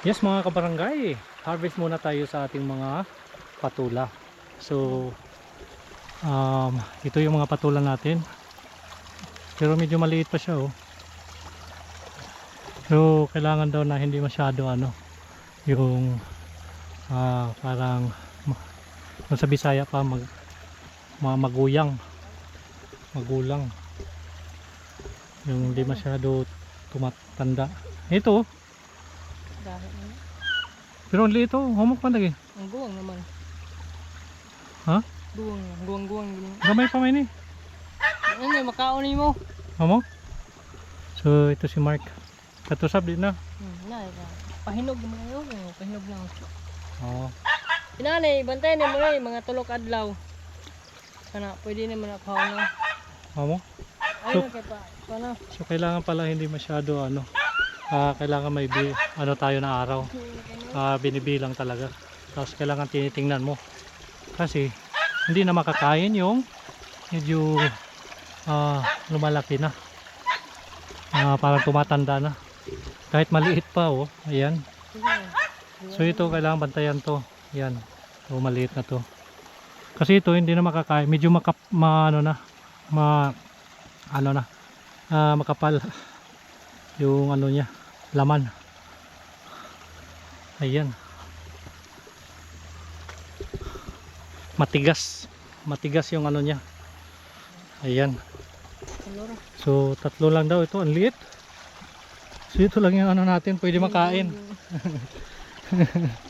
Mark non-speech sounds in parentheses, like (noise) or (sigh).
Yes mga kabarangay, harvest muna tayo sa ating mga patula. So, um, ito yung mga patula natin. Pero medyo maliit pa siya oh. Pero kailangan daw na hindi masyado ano, yung ah, parang sa Bisaya pa mag, ma- maguyang. Magulang. Yung hindi masyado tumatanda. Ito oh. Dahil ano? Pero ang liit oh, humok pa lagi. Ang guwang naman. Ha? Guwang, guwang, guwang. guwang. Gamay pa may ni. Ano yung makaon mo? Humok? So ito si Mark. Katusab din na. Hmm, na, na. Pahinog mo na yun. eh. Pahinog lang. Oo. Pinanay, bantayan mo na yung mga tulok adlaw. Kana, pwede naman ako na. Humok? Ayun na kay pa. So kailangan pala hindi masyado ano. Ah kailangan may bi- ano tayo na araw. Ah, binibilang talaga. Tapos kailangan tinitingnan mo. Kasi hindi na makakain yung medyo ah, lumalaki na. Ah, parang tumatanda na. Kahit maliit pa oh. Ayan. So ito kailangan bantayan to. Yan. So maliit na to. Kasi ito hindi na makakain. Medyo makap ma, ano na. Ma ano na. ah, makapal (laughs) yung ano niya, laman. Ayan. Matigas. Matigas yung ano niya. Ayan. So tatlo lang daw ito, ang liit. So ito lang yung ano natin, pwede makain. (laughs)